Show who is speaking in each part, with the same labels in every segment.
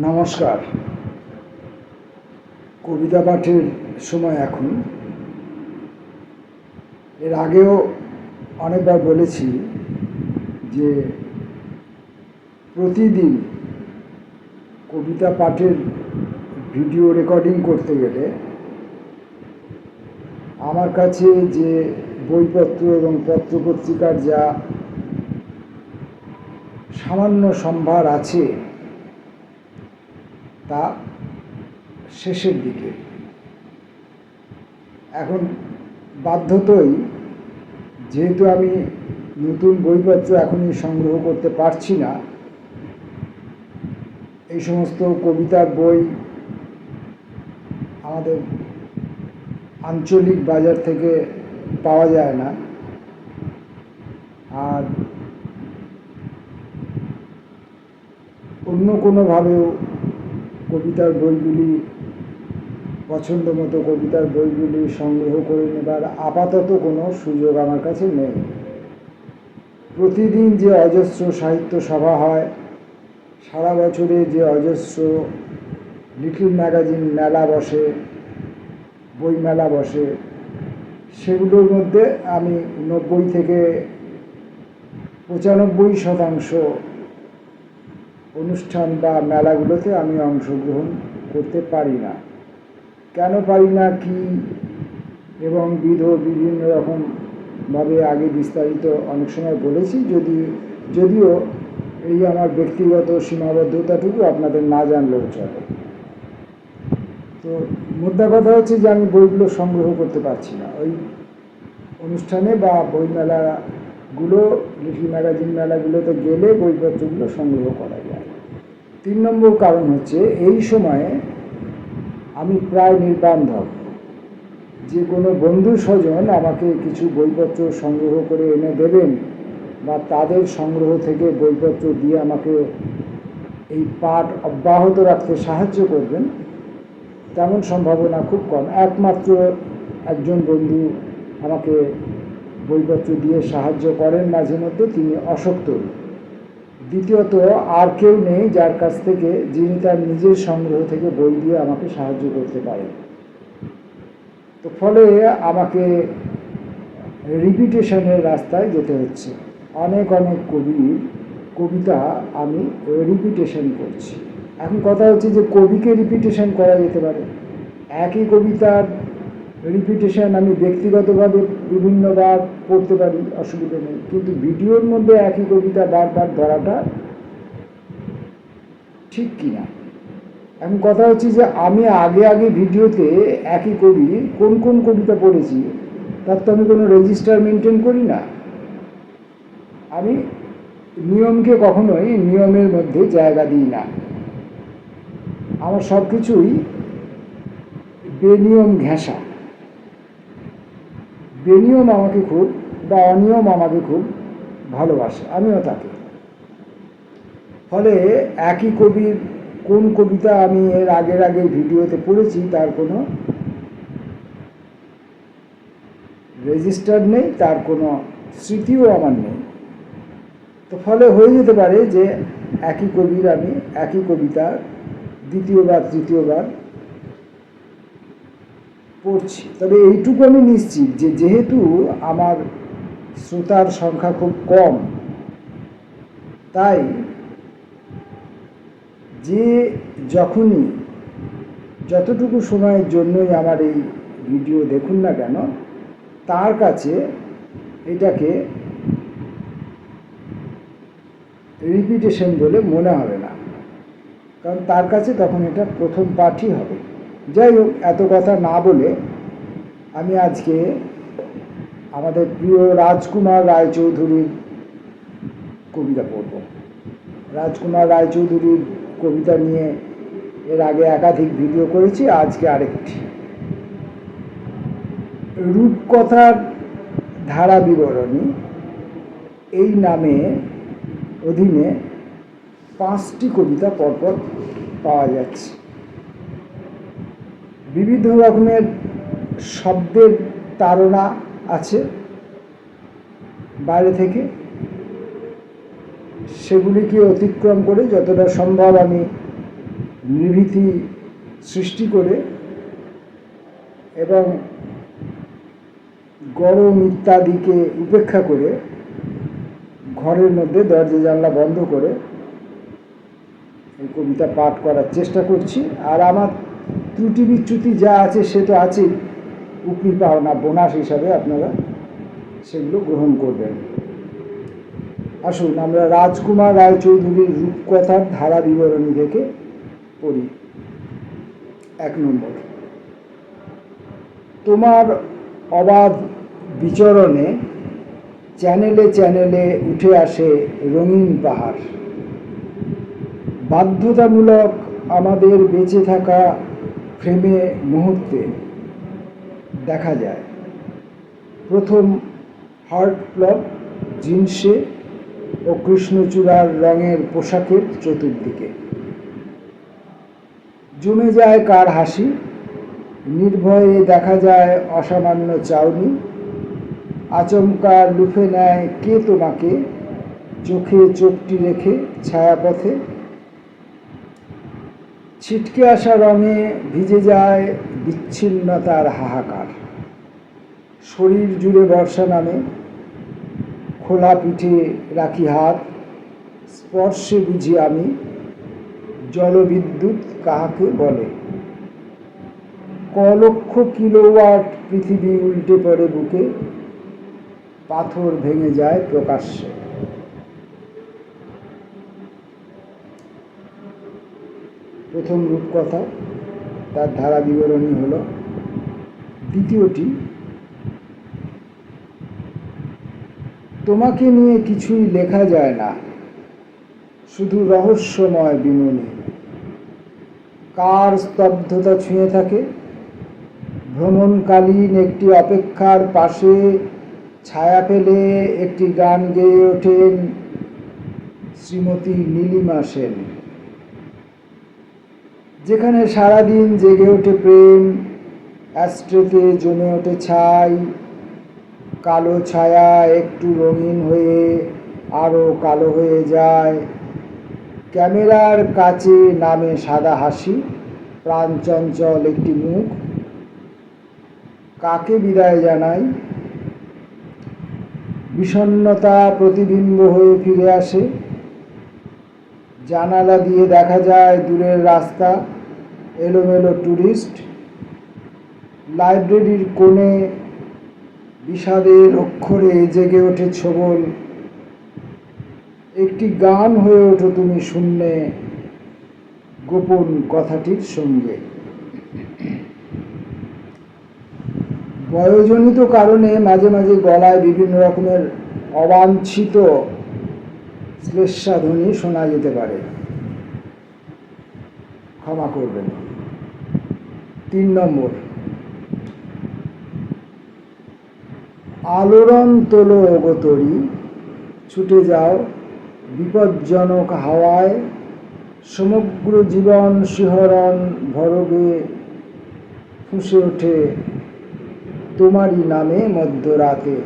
Speaker 1: নমস্কার। কবিতা পাঠের সময় এখন। এর আগেও অনেকবার বলেছি যে প্রতিদিন কবিতা পাঠের ভিডিও রেকর্ডিং করতে গেলে আমার কাছে যে বইপত্র এবং পত্রপত্রিকার যা সামান্য সম্ভার আছে তা শেষের দিকে। এখন বাধ্যতই যেহেতু আমি নতুন বইপত্র এখনই সংগ্রহ করতে পারছি না, এই সমস্ত কবিতার বই আমাদের আঞ্চলিক বাজার থেকে পাওয়া যায় না। আর অন্য কোনোভাবেও কবিতার বইগুলি পছন্দ মতো কবিতার বইগুলি সংগ্রহ করে নেবার আপাতত কোনো সুযোগ আমার কাছে নেই। প্রতিদিন যে অজস্র সাহিত্য সভা হয়, সারা বছরে যে অজস্র লিটল ম্যাগাজিন মেলা বসে, বই মেলা বসে, সেগুলোর মধ্যে আমি নব্বই থেকে পঁচানব্বই শতাংশ অনুষ্ঠান বা মেলাগুলোতে আমি অংশগ্রহণ করতে পারি না। কেন পারি না, কি এবং বিধ বিভিন্ন রকমভাবে আগে বিস্তারিত অনেক সময় বলেছি, যদি, যদিও এই আমার ব্যক্তিগত সীমাবদ্ধতাটুকু আপনাদের না জানলেও চলে। তো মুদ্রা কথা হচ্ছে যে আমি বইগুলো সংগ্রহ করতে পারছি না। ওই অনুষ্ঠানে বা বই মেলাগুলো লিটল ম্যাগাজিন মেলাগুলোতে গেলে বইপত্রগুলো সংগ্রহ করা তিন নম্বর কারণ হচ্ছে, এই সময়ে আমি প্রায় নির্বান্ধব। যে কোনো বন্ধু স্বজন আমাকে কিছু বইপত্র সংগ্রহ করে এনে দেবেন বা তাদের সংগ্রহ থেকে বইপত্র দিয়ে আমাকে এই পাঠ অব্যাহত রাখতে সাহায্য করবেন, তেমন সম্ভাবনা খুব কম। একমাত্র একজন বন্ধু আমাকে বইপত্র দিয়ে সাহায্য করেন মাঝে মধ্যে তিনি অশোক তরু দ্বিতীয়ত, আর কেউ নেই যার কাছ থেকে যিনি তার নিজের সংগ্রহ থেকে বই দিয়ে আমাকে সাহায্য করতে পারেন। তো ফলে আমাকে রিপিটেশনের রাস্তায় যেতে হচ্ছে। অনেক অনেক কবির কবিতা আমি রিপিটেশন করছি। এখন কথা হচ্ছে যে কবিকে রিপিটেশন করা যেতে পারে। একই কবিতার রিপিটেশন আমি ব্যক্তিগতভাবে বিভিন্নবার পড়তে পারি, অসুবিধা নেই। কিন্তু ভিডিওর মধ্যে একই কবিতা বারবার ধরাটা ঠিক কিনা? এখন কথা হচ্ছে যে আমি আগে আগে ভিডিওতে একই কবি কোন কোন কবিতা পড়েছি, তার তো আমি কোনো রেজিস্টার মেনটেন করি না। আমি নিয়মকে কখনোই নিয়মের মধ্যে জায়গা দিই না। আমার সব কিছুই বেনিয়ম ঘেঁষা। বেনিয়ম আমাকে খুব বা অনিয়ম আমাকে খুব ভালোবাসে, আমিও তাকে। ফলে একই কবির কোন কবিতা আমি এর আগের আগের ভিডিওতে পড়েছি, তার কোনো রেজিস্টার নেই, তার কোনো স্মৃতিও আমার নেই। তো ফলে হয়ে যেতে পারে যে একই কবির আমি একই কবিতা দ্বিতীয়বার, তৃতীয়বার পড়ছি। তবে এইটুকু আমি নিশ্চিত যে যেহেতু আমার শ্রোতার সংখ্যা খুব কম, তাই যে যখনই যতটুকু সময়ের জন্যই আমার এই ভিডিও দেখুন না কেন, তার কাছে এটাকে রিপিটেশন বলে মনে হবে না। কারণ তার কাছে তখন এটা প্রথম পাঠই হবে। যাই হোক এত কথা না বলে আমি আজকে আমাদের প্রিয় রাজকুমার রায়চৌধুরীর কবিতা পড়ব। রাজকুমার রায়চৌধুরীর কবিতা নিয়ে এর আগে একাধিক ভিডিও করেছি, আজকে আরেকটি। রূপকথার ধারা বিবরণী এই নামে অধীনে পাঁচটি কবিতা পরপর পাওয়া যাচ্ছে। বিবিধ রকমের শব্দের তাড়না আছে বাইরে থেকে। সেগুলিকে অতিক্রম করে যতটা সম্ভব আমি নিভৃতি সৃষ্টি করে এবং গরম ইত্যাদিকে উপেক্ষা করে ঘরের মধ্যে দরজা জানলা বন্ধ করে এই কবিতা পাঠ করার চেষ্টা করছি। আর আমার ত্রুটি বিচ্যুতি যা আছে সে তো আছেই। উপরি পাওনা বোনাস হিসাবে আপনারা সেগুলো গ্রহণ করবেন। আসুন, আমরা রাজকুমার রায়চৌধুরীর রূপকথার ধারা বিবরণী থেকে পড়ি। এক নম্বর। তোমার অবাধ বিচরণে চ্যানেলে চ্যানেলে উঠে আসে রঙিন পাহাড়। বাধ্যতামূলক আমাদের বেঁচে থাকা ফ্রেমে মুহূর্তে দেখা যায়। প্রথম হার্ট প্লব জিন্সে ও কৃষ্ণচূড়ার রঙের পোশাকের চতুর্দিকে। জমে যায় কার হাসি, নির্ভয়ে দেখা যায় অসামান্য চাউনি। আচমকা লুফে নেয় কে তোমাকে, চোখে চোখটি রেখে ছায়াপথে। ছিটকে আসা রঙে ভিজে যায় বিচ্ছিন্নতার হাহাকার। শরীর জুড়ে বর্ষা নামে, খোলা পিঠে রাখি হাত, স্পর্শে বুঝি আমি, জলবিদ্যুৎ কাহাকে বলে? কলক্ষ কিলোওয়াট পৃথিবী উল্টে পড়ে বুকে, পাথর ভেঙে যায় প্রকাশ্যে। প্রথম রূপকথা, তার ধারা বিবরণী হল দ্বিতীয়টি, তোমাকে নিয়ে কিছুই লেখা যায় না, শুধু রহস্যময় বিনুনি। কার স্তব্ধতা ছুঁয়ে থাকে? ভ্রমণকালীন একটি অপেক্ষার পাশে ছায়া পেলে একটি গান গেয়ে ওঠেন শ্রীমতী নীলিমা সেন। যেখানে সারাদিন জেগে ওঠে প্রেম, অ্যাস্ট্রেতে জমে ওঠে ছাই, কালো ছায়া একটু রঙিন হয়ে আরও কালো হয়ে যায়। ক্যামেরার কাছে নামে সাদা হাসি প্রাণচঞ্চল একটি মুখ। কাকে বিদায় জানাই? বিষণ্নতা প্রতিবিম্ব হয়ে ফিরে আসে। জানালা দিয়ে দেখা যায় দূরের রাস্তা, এলোমেলো ট্যুরিস্ট লাইব্রেরির কোণে বিষাদের অক্ষরে জেগে ওঠে ছবল। একটি গান হয়ে ওঠো তুমি শূন্যে, গোপন কথাটির সঙ্গে। বয়োজনিত কারণে মাঝে মাঝে গলায় বিভিন্ন রকমের অবাঞ্ছিত শ্লেষাধ্বনি শোনা যেতে পারে। ক্ষমা করবেন। তিন নম্বর। আলোড়ন তোলো অগতরি, ছুটে যাও। বিপজ্জনক হাওয়ায় সমগ্র জীবন শিহরণ ভরবে, ফুঁসে ওঠে তোমারই নামে মধ্যরাতে।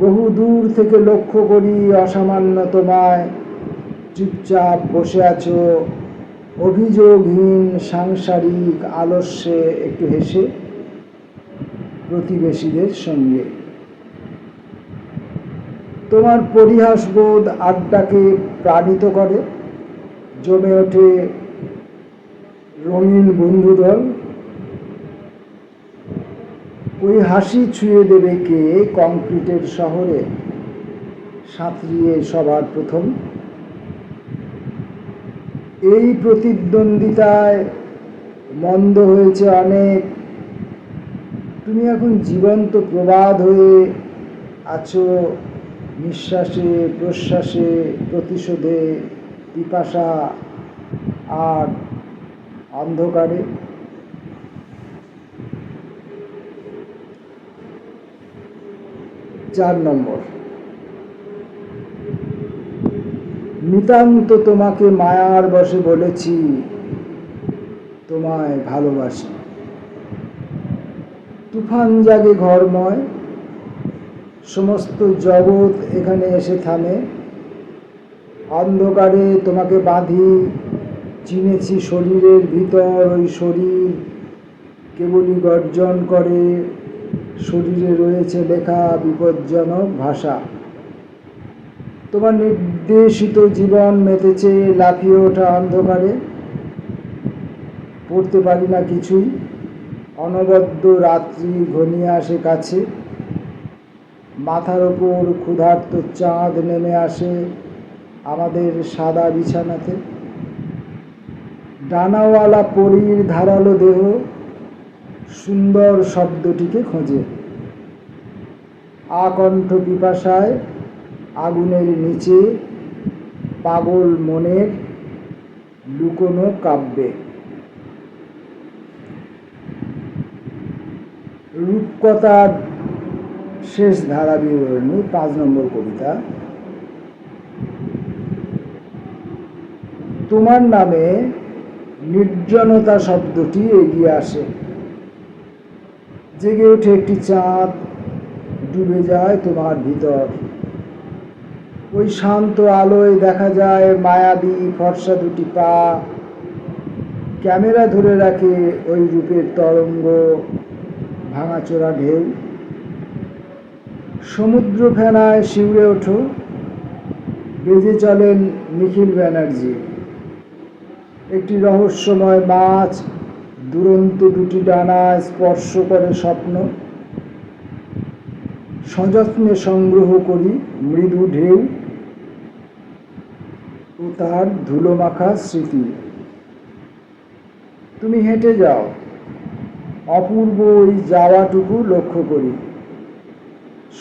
Speaker 1: বহু দূর থেকে লক্ষ্য করি অসামান্য তোমায়। চুপচাপ বসে আছো। অভিযোগহীন সাংসারিক আলস্যে একটু হেসে প্রতিবেশীদের সঙ্গে। তোমার পরিহাসবোধ আড্ডাকে প্রাণিত করে। জমে ওঠে রঙিন বন্ধুদল। ওই হাসি ছুঁয়ে দেবে কে কংক্রিটের শহরে? সাঁতরিয়ে সবার প্রথম। এই প্রতিদ্বন্দ্বিতায় মন্দ হয়েছে অনেক। তুমি এখন জীবন্ত প্রবাদ হয়ে আছো নিঃশ্বাসে, প্রশ্বাসে, প্রতিশোধে, পিপাসা আর অন্ধকারে। চার নম্বর। নিতান্ত তোমাকে মায়ার বসে বলেছি, তোমায় ভালোবাসি। তুফান জাগে ঘরময়, সমস্ত জগৎ এখানে এসে থামে। অন্ধকারে তোমাকে বাঁধি, চিনেছি শরীরের ভিতর ওই শরীর, কেবলই গর্জন করে। শরীরে রয়েছে লেখা বিপজ্জনক ভাষা। তোমার নির্দেশিত জীবন মেতেছে, লাফিয়ে ওঠা অন্ধকারে। পড়তে পারি না কিছুই। অনবদ্য রাত্রি ঘনিয়ে আসে কাছে। মাথার ওপর ক্ষুধার্ত চাঁদ নেমে আসে আমাদের সাদা বিছানাতে। ডানাওয়ালা পরীর ধারালো দেহ সুন্দর শব্দটিকে খোঁজে। আকণ্ঠ পিপাসায়, আগুনের নিচে, পাগল মনের লুকোনো কাব্যে। রূপকথার শেষ ধারা বিবরণী পাঁচ নম্বর কবিতা। তোমার নামে নির্জনতা শব্দটি এগিয়ে আসে। জেগে ওঠে একটি চাঁদ ডুবে যায় তোমার ভিতর। ওই শান্ত আলোয় দেখা যায় মায়াবী ফর্সা দুটি পা। ক্যামেরা ধরে রাখে ওই রূপের তরঙ্গ ভাঙাচোরা ঢেউ। সমুদ্র ফেনায় শিউরে ওঠো, বেজে চলেন নিখিল ব্যানার্জি। একটি রহস্যময় মাছ দুরন্ত দুটি ডানা স্পর্শ করে স্বপ্ন। সযত্নে সংগ্রহ করি মৃদু ঢেউ ও তার ধুলো মাখা স্মৃতি। তুমি হেঁটে যাও। অপূর্ব ওই যাওয়াটুকু লক্ষ্য করি।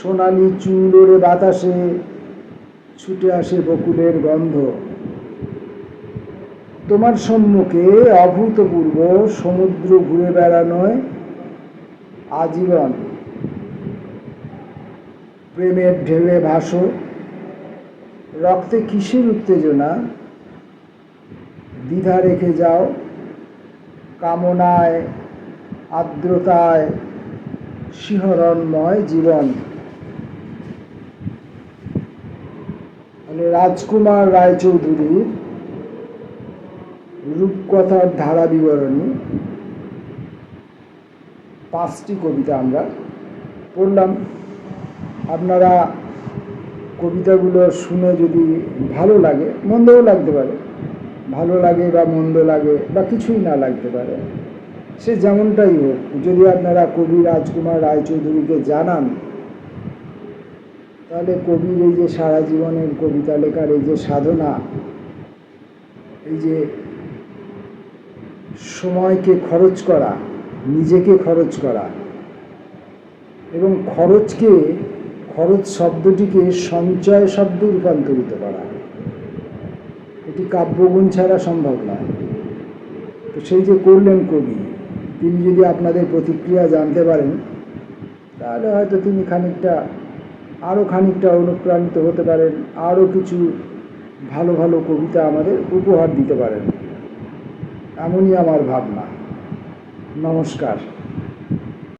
Speaker 1: সোনালি চুল ওড়ে বাতাসে, ছুটে আসে বকুলের গন্ধ। তোমার সম্মুখে অভূতপূর্ব সমুদ্র ঘুরে বেড়ানোয় আজীবন প্রেমের ঢেউয়ে ভাসো, রক্তে কিসের উত্তেজনা? দ্বিধা রেখে যাও, কামনায়, আর্দ্রতায়, শিহরণময় জীবন। মানে রাজকুমার রায়চৌধুরীর রূপকথার ধারা বিবরণী পাঁচটি কবিতা আমরা পড়লাম। আপনারা কবিতাগুলো শুনে যদি ভালো লাগে, মন্দও লাগতে পারে। ভালো লাগে বা মন্দ লাগে বা কিছুই না লাগতে পারে, সে যেমনটাই হোক, যদি আপনারা কবি রাজকুমার রায়চৌধুরীকে জানান, তাহলে কবির এই যে সারা জীবনের কবিতা লেখার এই যে সাধনা, এই যে সময়কে খরচ করা, নিজেকে খরচ করা এবং খরচকে, খরচ শব্দটিকে সঞ্চয় শব্দে রূপান্তরিত করা। এটি কাব্যগুণ ছাড়া সম্ভব নয়। তো সেই যে করলেন কবি, তিনি যদি আপনাদের প্রতিক্রিয়া জানতে পারেন, তাহলে হয়তো তিনি খানিকটা আরও খানিকটা অনুপ্রাণিত হতে পারেন আরও কিছু ভালো ভালো কবিতা আমাদের উপহার দিতে পারেন। এমনই আমার ভাবনা। নমস্কার।